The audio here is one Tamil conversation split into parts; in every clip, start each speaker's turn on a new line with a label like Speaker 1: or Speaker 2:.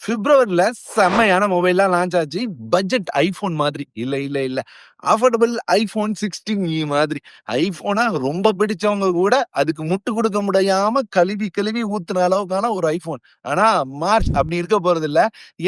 Speaker 1: பிப்ரவரில செம்மையான மொபைல்லாம் லான்ச் ஆச்சு. பட்ஜெட் ஐஃபோன் மாதிரி. இல்லை இல்லை இல்லை அஃபோர்டபுள் ஐஃபோன் 16 இ மாதிரி. ஐஃபோனா ரொம்ப பிடிச்சவங்க கூட அதுக்கு முட்டு கொடுக்க முடியாம கழுவி, கழுவி ஊத்துன அளவுக்கான ஒரு ஐஃபோன். ஆனா மார்ச் அப்படி இருக்க போறதில்ல.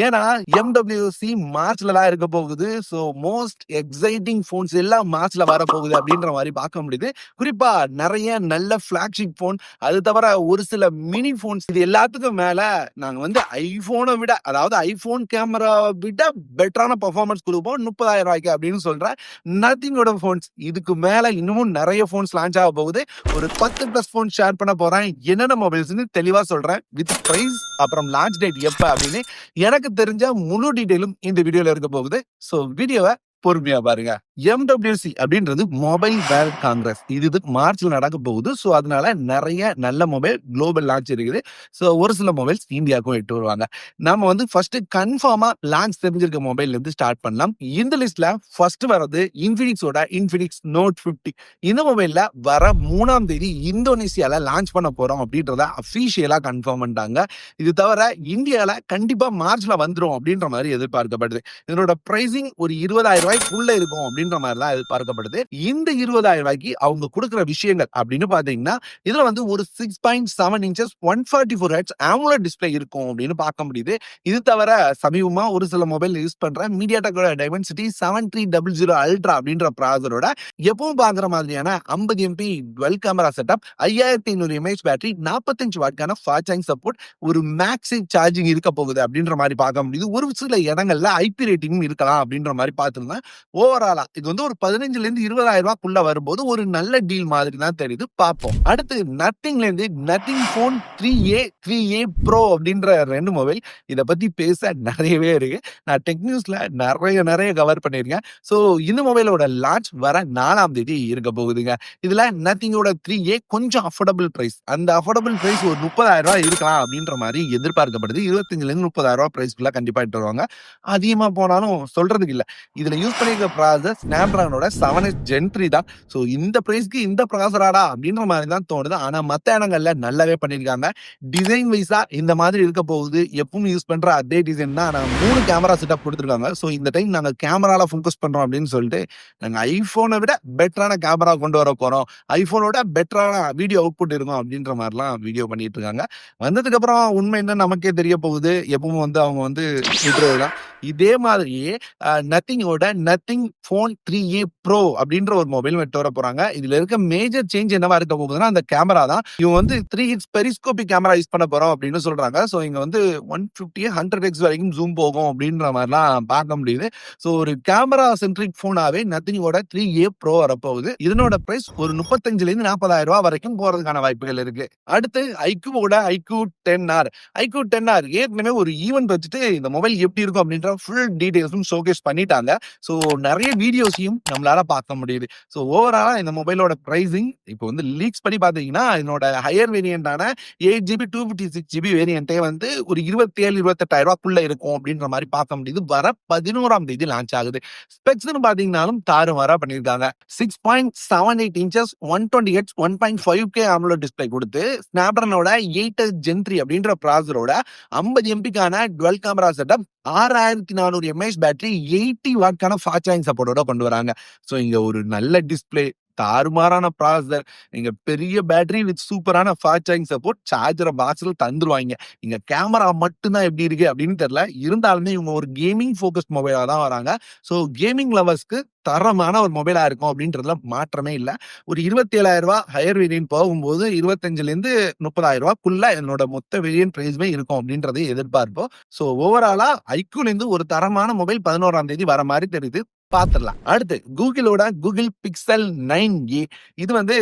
Speaker 1: ஏன்னா எம்டபிள்யூசி மார்ச்லலாம் இருக்க போகுது. ஸோ மோஸ்ட் எக்ஸைட்டிங் ஃபோன்ஸ் எல்லாம் மார்ச்ல வரப்போகுது அப்படின்ற மாதிரி பார்க்க முடியுது. குறிப்பா நிறைய நல்ல ஃபிளாக்ஷிப் ஃபோன், அது தவிர ஒரு சில மினி ஃபோன்ஸ் இது எல்லாத்துக்கும் மேல நாங்க வந்து ஐஃபோனை விட அதாவது ஐஃபோன் கேமரா விட பெட்டரான பர்ஃபார்மன்ஸ் கொடுப்போம் முப்பதாயிரம் ரூபாய்க்கு அப்படின்னு சொல்றேன் நத்திங்கோட ஃபோன்ஸ். இதுக்கு மேல இன்னமும் நிறைய ஃபோன்ஸ் லான்ச் ஆக போகுது. ஒரு 10 பிளஸ் ஃபோன் ஷேர் பண்ண போறேன். என்னென்ன மொபைல்ஸ்ன்னு தெளிவா சொல்றேன். வித் பிரைஸ் அப்புறம் லான்ச் டேட் எப்ப அப்படின்னு எனக்கு தெரிஞ்ச முழு டீட்டெயிலும் இந்த வீடியோல இருக்க போகுது. ஸோ வீடியோவை பொறுமையா பாருங்க. எம்டபிள்யூசி அப்படின்றது மொபைல் வேர்ல்ட் காங்கிரஸ். இது இது மார்ச்ல நடக்க போகுது. ஸோ அதனால நிறைய நல்ல மொபைல் குளோபல் லான்ச் இருக்குது. ஸோ ஒரு சில மொபைல்ஸ் இந்தியாவுக்கும் எட்டு வருவாங்க. நம்ம வந்து ஃபர்ஸ்ட் கன்ஃபார்மா லான்ச் தெரிஞ்சிருக்க மொபைல்ல இருந்து ஸ்டார்ட் பண்ணலாம். இந்த லிஸ்ட்ல ஃபர்ஸ்ட் வர்றது இன்ஃபினிக்ஸோட இன்ஃபினிக்ஸ் நோட் 50. இந்த மொபைல்ல வர மூணாம் தேதி இந்தோனேசியால லான்ச் பண்ண போறோம் அப்படின்றத அஃபிஷியலா கன்ஃபார்ம் பண்ணிட்டாங்க. இது தவிர இந்தியால கண்டிப்பா மார்ச்ல வந்துடும் அப்படின்ற மாதிரி எதிர்பார்க்கப்படுது. இதனோட பிரைசிங் ஒரு இருபதாயிரம் 20,000க்குள்ள இருக்கும் அப்படின்ற மாதிரிலாம் தான் எதிர்பார்க்கப்படுது. இந்த இருபதாயிரம் ரூபாய்க்கு அவங்க கொடுக்குற விஷயங்கள் அப்படின்னு பார்த்தீங்கன்னா, இதுல வந்து ஒரு 6.7 இன்ச்சஸ் 144 ஹெர்ட்ஸ் AMOLED டிஸ்ப்ளே இருக்கும் அப்படின்னு பார்க்க முடியுது. இது தவிர சமீபமா ஒரு சில மொபைல் யூஸ் பண்ற மீடியாடெக்கோட டைமென்சிட்டி 7300 அல்ட்ரா அப்படின்ற ப்ராசரோட எப்பவும் பாக்குற மாதிரியான 50 MB dual camera setup, 5500 mAh battery, நாற்பத்தஞ்சு வாட்கான ஃபாஸ்ட் சார்ஜிங் சப்போர்ட், ஒரு மேக்ஸி சார்ஜிங் இருக்க போகுது அப்படின்ற மாதிரி பார்க்க முடியுது. ஒரு சில இடங்கள்ல ஐபி ரேட்டிங்கும் இருக்கலாம் அப்படின்ற மாதிரி பார்த்துருந்தேன் ஓவராலா இது வந்து ஒரு பதினஞ்சுல இருந்து இருபதாயிரம் ரூபாய்க்குள்ள வரும்போது ஒரு நல்ல டீல் மாதிரி தான் தெரியுது. பார்ப்போம். அடுத்து நத்திங்லேருந்து நத்திங் ஃபோன் 3ஏ, 3ஏ ப்ரோ அப்படின்ற ரெண்டு மொபைல். இதை பத்தி பேச நிறையவே இருக்கு. நான் டெக் நியூஸ்ல நிறைய நிறைய கவர் பண்ணியிருக்கேன். ஸோ இந்த மொபைலோட லான்ச் வர நாலாம் தேதி இருக்க போகுதுங்க. இதுல நத்திங்கோட 3ஏ கொஞ்சம் அஃபோர்டபுள் பிரைஸ். அந்த அஃபோர்டபுள் பிரைஸ் ஒரு முப்பதாயிரம் ரூபாய் இருக்கலாம் அப்படின்ற மாதிரி எதிர்பார்க்கப்படுது. இருபத்தஞ்சுல இருந்து முப்பதாயிரம் ரூபாய் பிரைஸ்க்குள்ள கண்டிப்பா எடுத்துட்டு வருவாங்க. அதிகமா போனாலும் சொல்றதுக்கு இல்லை இதுல யூஸ் பண்ணியிருக்க ப்ராசஸர் ஸ்னாப்டிராகனோட 7எஸ் ஜென் 3 தான். ஸோ இந்த ப்ரைஸ்க்கு இந்த ப்ராசராடா அப்படின்ற மாதிரி தான் தோணுது. ஆனால் மற்ற இடங்கள்ல நல்லாவே பண்ணியிருக்காங்க. டிசைன் வைஸா இந்த மாதிரி இருக்க போகுது. எப்பவும் யூஸ் பண்ற அதே டிசைன் தான். ஆனா 3 கேமரா செட்டப் கொடுத்துருக்காங்க ஸோ இந்த டைம் நாங்கள் கேமரால ஃபோக்கஸ் பண்றோம் அப்படின்னு சொல்லிட்டு நாங்கள் ஐஃபோனை விட பெட்டரான கேமரா கொண்டு வர போறோம். ஐஃபோனோட பெட்டரான வீடியோ அவுட்புட் இருக்கும் அப்படின்ற மாதிரிலாம் வீடியோ பண்ணிட்டு இருக்காங்க. வந்ததுக்கு அப்புறம் உண்மை என்ன நமக்கே தெரிய போகுது. எப்பவும் வந்து அவங்க வந்து விட்றது இதே மாதிரியே நத்திங்கோட நத்திங் ஃபோன் 3ஏ ப்ரோ அப்படின்ற ஒரு மொபைல் எடுத்து வர போறாங்க. இதுல இருக்க மேஜர் சேஞ்ச் என்னவா இருக்க போகுதுன்னா, அந்த கேமரா தான். இவங்க வந்து three it's periscopic camera use பண்ண போறோம் அப்படின்னு சொல்றாங்க. ஸோ இங்க வந்து 150 100 எக்ஸ் வரைக்கும் ஜூம் போகும் அப்படின்ற மாதிரிலாம் பார்க்க முடியுது. ஸோ ஒரு கேமரா சென்ட்ரிக் ஃபோனாவே நத்திங்கோட 3ஏ ப்ரோ வரப்போகுது. இதனோட பிரைஸ் ஒரு முப்பத்தஞ்சுல இருந்து நாற்பதாயிரம் ரூபாய் வரைக்கும் போறதுக்கான வாய்ப்புகள் இருக்கு. அடுத்து ஐக்யூவோட ஐக்யூ 10R. ஐக்யூ 10R ஏற்கனவே ஒரு ஈவென்ட் வச்சுட்டு இந்த மொபைல் எப்படி இருக்கும் அப்படின்ற ஃபுல் டீடைல்ஸும் ஷோகேஸ் பண்ணிட்டாங்க. ஸோ நிறைய வீடியோஸையும் நம்மளால பார்க்க முடியுது. ஸோ ஓவராலா இந்த மொபைலோட ப்ரைஸிங் இப்போ வந்து லீக்ஸ் படி பார்த்தீங்கன்னா, இதனோட ஹையர் வேரியண்டான எயிட் ஜிபி 256 ஜிபி வேரியண்ட்டே வந்து ஒரு 27, 28,000க்குள்ள இருக்கும் அப்படின்ற மாதிரி பார்க்க முடியுது. வர 11ஆம் தேதி லான்ச் ஆகுது. ஸ்பெக்ஸ்ன்னு பார்த்தீங்கன்னாலும் தாறுமாறா பண்ணியிருக்காங்க. 6.78 inches 120 hertz 1.5K AMOLED display கொடுத்து ஸ்னாப்டிராகனோட 8எஸ் ஜென் 3 அப்படின்ற ப்ராசரோட ஐம்பது எம்பிக்கான dual camera setup, 6400 mAh battery, eighty வாட்கான fast charging சப்போர்ட்டோட கொண்டு வராங்க. ஸோ இங்க ஒரு நல்ல டிஸ்பிளே தாறுமாறான ப்ராசஸர், நீங்க பெரிய பேட்டரி வித் சூப்பரான ஃபாஸ்ட் சார்ஜிங் சப்போர்ட், சார்ஜரை பாக்ஸ்ல தந்துருவாங்க இங்க கேமரா மட்டும்தான் எப்படி இருக்கு அப்படின்னு தெரியல. இருந்தாலுமே இவங்க ஒரு கேமிங் ஃபோகஸ்ட் மொபைலா தான் வராங்க. ஸோ கேமிங் லவர்ஸ்க்கு தரமான ஒரு மொபைலா இருக்கும் அப்படின்றதுல மாற்றமே இல்லை ஒரு ரூ. 27,000 ஹையர் வேரியன்ட் போகும்போது 25லேருந்து முப்பதாயிரம் 30,000க்குள்ள என்னோட மொத்த வேரியன்ட் பிரைஸுமே இருக்கும் அப்படின்றத எதிர்பார்ப்போம். ஸோ ஓவராலா ஐக்யூலேருந்து ஒரு தரமான மொபைல் 11ஆம் தேதி வர மாதிரி தெரியுது. பார்த்துடலாம். அடுத்து கூகுளோட கூகுள் பிக்சல் நைன் ஏ இது வந்து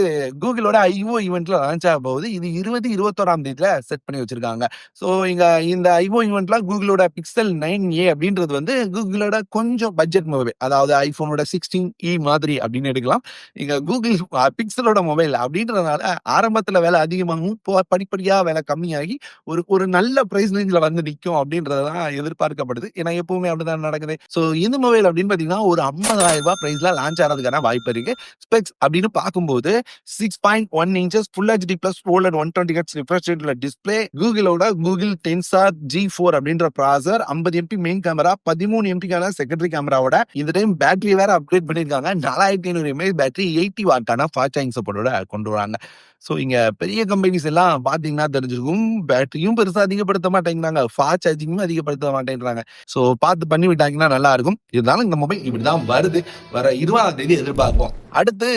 Speaker 1: கூகுளோட ஐஓ ஈவெண்ட்ல லான்ச் ஆக போகுது. இது 20, 21ஆம் தேதியில செட் பண்ணி வச்சிருக்காங்க. ஸோ இங்க இந்த ஐஓ ஈவெண்ட்லாம் கூகுளோட பிக்சல் நைன் ஏ அப்படின்றது வந்து கூகுளோட கொஞ்சம் பட்ஜெட் மொபைல். அதாவது ஐஃபோனோட 16 இ e மாதிரி அப்படின்னு எடுக்கலாம். இங்க கூகுள் பிக்சலோட மொபைல் அப்படின்றதுனால ஆரம்பத்துல விலை அதிகமாகவும் படிப்படியா விலை கம்மியாகி ஒரு ஒரு நல்ல பிரைஸ் ரேஞ்சில் வந்து நிற்கும் அப்படின்றதான் எதிர்பார்க்கப்படுது. ஏன்னா எப்பவுமே அப்படிதான் நடக்குது. ஸோ இந்த மொபைல் அப்படின்னு பார்த்தீங்கன்னா, ஒரு ஒரு 50,000 பிரைஸ்ல லான்ச் ஆகிறதுக்கான வாய்ப்பு இருக்கு. ஸ்பெக்ஸ் அப்படின்னு பார்க்கும்போது 6.1 inches full HD plus four one twenty hertz refresh display கூகுளோட display, Googleஓட Google Tensor G4 அப்படின்ற ப்ராசர் ஐம்பது எம்பி மெயின் கேமரா, 13 எம்பிக்கான செகண்டரி கேமராவோட இந்த டைம் பேட்டரி வேற அப்கிரேட் பண்ணியிருக்காங்க. 4500 எம்ஏஹெச் பேட்டரி 80 வாட்டான ஃபாஸ்ட் சார்ஜிங் சப்போர்ட்டோட கொண்டு வராங்க. ஸோ இங்க பெரிய கம்பெனிஸ் எல்லாம் பார்த்தீங்கன்னா தெரிஞ்சிருக்கும். பேட்டரியும் பெருசா அதிகப்படுத்த மாட்டேங்கிறாங்க. ஃபாஸ்ட் சார்ஜிங்குமே அதிகப்படுத்த மாட்டேங்கிறாங்க ஸோ பார்த்து பண்ணி விட்டாங்கன்னா நல்லா இருக்கும். இருந்தாலும் இந்த மொபைல் இப்படிதான் வருது. வர 20ஆம் தேதி எதிர்பார்ப்போம். அடுத்து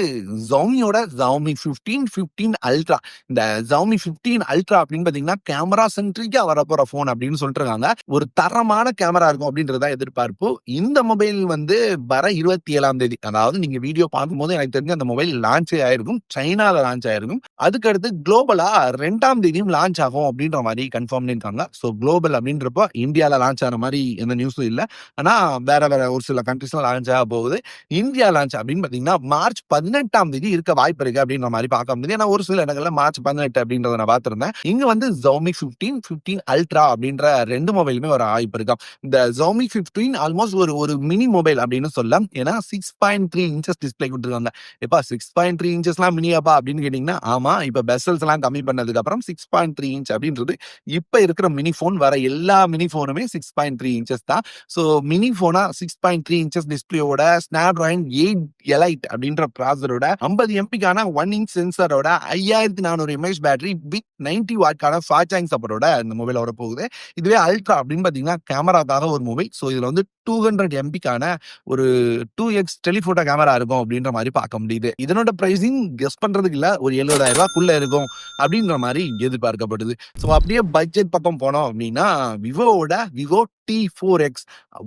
Speaker 1: ஜவுமியோட ஜவுமி ஃபிஃப்டீன் ஃபிஃப்டீன் அல்ட்ரா இந்த ஜவுமி ஃபிஃப்டீன் அல்ட்ரா அப்படின்னு பார்த்தீங்கன்னா, கேமரா சென்ட்ரிக்கா வரப்போற ஃபோன் அப்படின்னு சொல்லிட்டுருக்காங்க. ஒரு தரமான கேமரா இருக்கும் அப்படின்றத எதிர்பார்ப்பு. இந்த மொபைல் வந்து வர 27ஆம் தேதி. அதாவது நீங்க வீடியோ பார்க்கும்போது எனக்கு தெரிஞ்சு அந்த மொபைல் லான்ச்சே ஆயிருக்கும். சைனால லான்ச் ஆயிருக்கும். அதுக்கடுத்து குளோபலா ரெண்டாம் தேதியும் லான்ச் ஆகும் அப்படின்ற மாதிரி கன்ஃபார்ம் பண்ணியிருக்காங்க. ஸோ குளோபல் அப்படின்றப்போ இந்தியாவில் லான்ச் ஆன மாதிரி எந்த நியூஸும் இல்லை ஆனால் வேற வேற ஒரு சில கண்ட்ரிஸ்லாம் லான்ச் ஆக போகுது. இந்தியா லான்ச் அப்படின்னு பார்த்தீங்கன்னா, மார்ச் 18ஆம் தேதி இருக்க வாய்ப்பு இருக்கு அப்படின்ற மாதிரி பார்க்க முடியுது. ஏன்னா ஒரு சில இடங்கள்ல மார்ச் 18 அப்படின்றத நான் பார்த்திருந்தேன். இங்க வந்து ஜோமி பிப்டீன் பிப்டீன் அல்ட்ரா அப்படின்ற ரெண்டு மொபைலுமே ஒரு வாய்ப்பு இருக்கும் இந்த ஜோமி பிப்டீன் ஆல்மோஸ்ட் ஒரு ஒரு மினி மொபைல் அப்படின்னு சொல்லலாம். ஏன்னா 6.3 இன்ச்சஸ் டிஸ்ப்ளே குடுத்துருக்காங்க. எப்பா 6.3 இன்ச்சஸ்லாம் மினியாப்பா அப்படின்னு கேட்டீங்கன்னா, ஆமா. இப்ப பெசல்ஸ்லாம் கம்மி பண்ணதுக்கு அப்புறம் 6.3 இன்ச் அப்படின்றது இப்ப இருக்கிற மினி ஃபோன் வர எல்லா மினி ஃபோனுமே 6.3 இன்ச்சஸ் தான். ஸோ மினி ஃபோனா 6.3 இன்ச்சஸ் டிஸ்ப்ளேயோட Snapdragon 8 எலைட் அப்படின்ற ப்ராசரோட ஐம்பது எம்பிக்கான ஒன் இன்ச் சென்சாரோட 5400 எம்ஏஹெச் பேட்டரி வித் 90 வாட்க்கான ஃபாச்சாங் சார்ஜிங் சப்போர்ட்டோட இந்த மொபைல் வரப்போகுது. இதுவே அல்ட்ரா அப்படின்னு பார்த்தீங்கன்னா, கேமராக்காக ஒரு மொபைல். ஸோ இதில் வந்து 200 எம்பிக்கான ஒரு டூ எக்ஸ் டெலிஃபோட்டோ கேமரா இருக்கும் அப்படின்ற மாதிரி பார்க்க முடியுது. இதனோட ப்ரைஸிங் கெஸ் பண்ணுறதுக்கு இல்லை ஒரு 70,000க்குள்ள இருக்கும் அப்படின்ற மாதிரி எதிர்பார்க்கப்படுது. ஸோ அப்படியே பட்ஜெட் பக்கம் போனோம் அப்படின்னா, விவோவோட விவோ டி ஃபோர் எக்ஸ்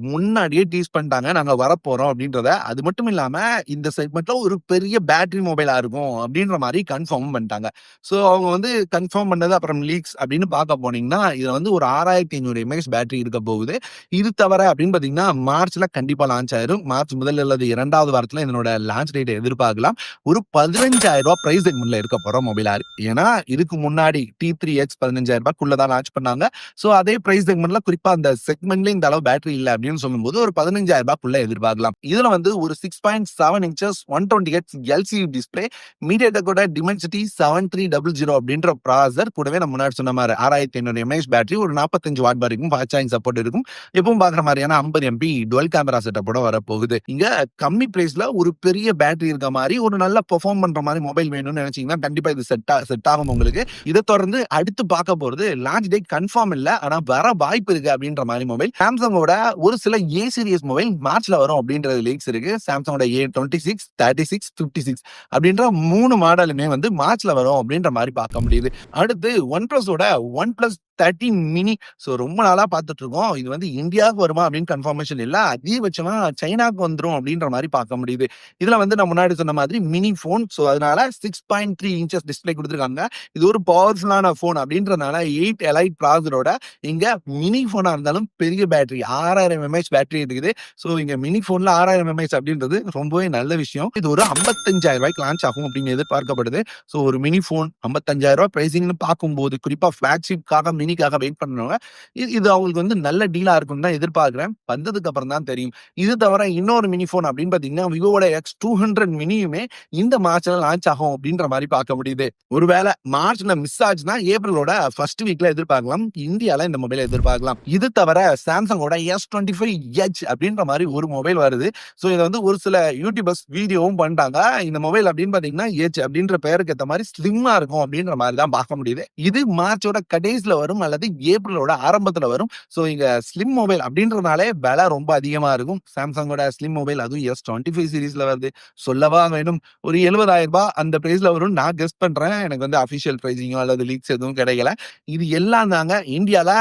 Speaker 1: முன்னாடியே டீஸ் பண்ணிட்டாங்க. நாங்க வரப்போறோம் அப்படின்றத. அது மட்டும் இல்லாம இந்த செக்மெண்ட்ல ஒரு பெரிய பேட்டரி மொபைலா இருக்கும் அப்படின்ற மாதிரி கன்ஃபார்ம் பண்ணிட்டாங்க. ஸோ அவங்க வந்து கன்ஃபார்ம் பண்ணது அப்புறம் லீக்ஸ் அப்படின்னு பார்க்க போனீங்கன்னா, இதுல வந்து ஒரு 6500 எம்ஏஹெச் பேட்டரி இருக்க போகுது. இது தவிர அப்படின்னு பார்த்தீங்கன்னா, மார்ச்ல கண்டிப்பா லான்ச் ஆயிரும். மார்ச் முதல் அல்லது இரண்டாவது வாரத்துல இதனோட லான்ச் டேட் எதிர்பார்க்கலாம். ஒரு 15,000 பிரைஸ் செக்மெண்ட்ல இருக்க போற மொபைலா இருக்கு. ஏன்னா இதுக்கு முன்னாடி T3X 15,000க்குள்ள தான் லான்ச் பண்ணாங்க. ஸோ அதே பிரைஸ் செக்மெண்ட்ல குறிப்பா அந்த செக்மெண்ட்ல இந்த அளவு பேட்டரி இல்ல அப்படின்னு சொல்லும்போது ஒரு 15,000க்குள்ள எதிர்பார்க்கலாம். இதுல வந்து ஒரு 6.7 இன்ச்சஸ் 120 ஹெர்ட்ஸ் எல்சிடி டிஸ்ப்ளே, மீடியாடெக்கோட Dimensity 7300 அப்படின்ற ப்ராசர் கூடவே நம்ம முன்னாடி சொன்ன மாரி 6500 எம்ஏஹெச் பேட்டரி ஒரு 45 வாட் வரைக்கும் ஃபாஸ்ட் சார்ஜிங் சப்போர்ட் இருக்கும். எப்பவும் பார்க்குற மாதிரியான ஐம்பது எம்பி டுவெல் கேமரா செட்டப்போட வரப்போகுது. இங்க கம்மி பிரைஸ்ல ஒரு பெரிய பேட்டரி இருக்க மாதிரி ஒரு நல்ல பெர்ஃபார்ம் பண்ற மாதிரி மொபைல் வேணும்னு நினைச்சீங்கன்னா, கண்டிப்பா இது செட் செட் ஆகும் உங்களுக்கு. இதை தொடர்ந்து அடுத்து பார்க்க போறது லான்ச் டேட் கன்ஃபார்ம் இல்ல. ஆனா வர வாய்ப்பு இருக்கு அப்படின்ற மாதிரி மொபைல். சாம்சங்கோட ஒரு சில ஏ சீரியஸ் மொபைல் மார்ச்ல வரும் அப்படின்றது லீக்ஸ் இருக்கு. Samsungஓட A26, 36, 56 அப்படின்ற மூணு மாடலுமே வந்து மார்ச்ல வரும் அப்படின்ற மாதிரி பார்க்க முடியுது. அடுத்து one பிளஸோட one plus thirteen mini. So ரொம்ப நாளா பார்த்துட்டு இருக்கோம். இது வந்து இந்தியாவுக்கு வருமா அப்படின்னு கன்ஃபர்மேஷன் இல்ல. அதிகபட்சமா சைனாக்கு வந்துடும் அப்படின்ற மாதிரி பார்க்க முடியுது. இதுல வந்து நான் முன்னாடி சொன்ன மாதிரி மினி ஃபோன். ஸோ அதனால 6.3 இன்ச்சஸ் டிஸ்ப்ளே கொடுத்துருக்காங்க இது ஒரு பவர்ஃபுல்லான ஃபோன் அப்படின்றதுனால எயிட் எலைட் ப்ராசரோட இங்க மினி ஃபோனாக இருந்தாலும் பெரிய பேட்டரி 6000 எம்ஏஹெச் பேட்டரி இருக்குது. ஸோ இங்க மினி போன்ல ஆறாயிரம் எம்ஏஹெச் அப்படின்றது ரொம்பவே நல்ல விஷயம். இது ஒரு 55,000 லான்ச் ஆகும் அப்படின்னு எதிர்பார்க்கப்படுது. ஸோ ஒரு மினி ஃபோன் 55,000 பிரைசிங்ன்னு பார்க்கும்போது குறிப்பா ஃபிளாக்ஷிப்காக மினிக்காக வெயிட் பண்ணுறவங்க இது இது அவங்களுக்கு வந்து நல்ல டீலா இருக்கும்னு தான் எதிர்பார்க்கிறேன். வந்ததுக்கு அப்புறம் தான் தெரியும். இது தவிர இன்னொரு மினி ஃபோன் அப்படின்னு பார்த்தீங்கன்னா, விவோவோட X200 மினியுமே இந்த மார்ச்ல லான்ச் ஆகும் அப்படின்ற மாதிரி பார்க்க முடியுது. ஒருவேளை மார்ச்ல மிஸ் ஆச்சுன்னா ஏப்ரலோட ஃபர்ஸ்ட் வீக்ல எதிர்பார்க்கலாம். இந்தியால இந்த மொபைல எதிர்பார்க்கலாம். இது தவிர சாம்சங்கோட எஸ் டுவெண்ட்டி ஃபைவ் எச் அப்படின்ற மாதிரி ஒரு மொபைல் வருது. ஸோ இதை வந்து ஒரு சில யூடியூபர்ஸ் வீடியோவும் பண்ணிட்டாங்க. இந்த மொபைல் அப்படின்னு பார்த்தீங்கன்னா, எச் அப்படின்ற பெயருக்கு ஏற்ற மாதிரி ஸ்லிம்மாக இருக்கும் அப்படின்ற மாதிரி தான் பார்க்க முடியுது. இது மார்ச்சோட கடைசியில் வரும் அல்லது ஏப்ரலோட ஆரம்பத்தில் வரும். ஸோ இங்கே ஸ்லிம் மொபைல் அப்படின்றதுனாலே விலை ரொம்ப அதிகமாக இருக்கும். சாம்சங்கோட ஸ்லிம் மொபைல் அதுவும் எஸ் டுவெண்ட்டி ஃபைவ் சீரீஸில் வருது. சொல்லவா வேணும். ஒரு 70,000 அந்த ப்ரைஸில் வரும்னு நான் கெஸ் பண்ணுறேன் எனக்கு வந்து அஃபிஷியல் ப்ரைஸிங்கோ அல்லது லீக்ஸ் எதுவும் கிடைக்கல. இது எல்லாம் தாங்க இந்தியாவில்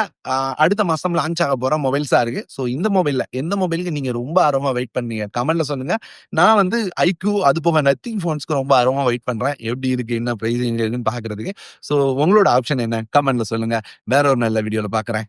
Speaker 1: அடுத்த மாதம் லான்ச் ஆக போற மொபைல்ஸா இருக்கு. ஸோ இந்த மொபைல்ல எந்த மொபைலுக்கு நீங்க ரொம்ப ஆர்வமா வெயிட் பண்ணீங்க? கமெண்ட்ல சொல்லுங்க. நான் வந்து ஐக்யூ அது போக நத்திங் ஃபோன்ஸ்க்கு ரொம்ப ஆர்வமா வெயிட் பண்றேன். எப்படி இருக்கு? என்ன ப்ரைஸ் இருக்குன்னு பார்க்கறதுக்கு. ஸோ உங்களோட ஆப்ஷன் என்ன? கமெண்ட்ல சொல்லுங்க. வேற ஒரு நல்ல வீடியோல பார்க்குறேன்.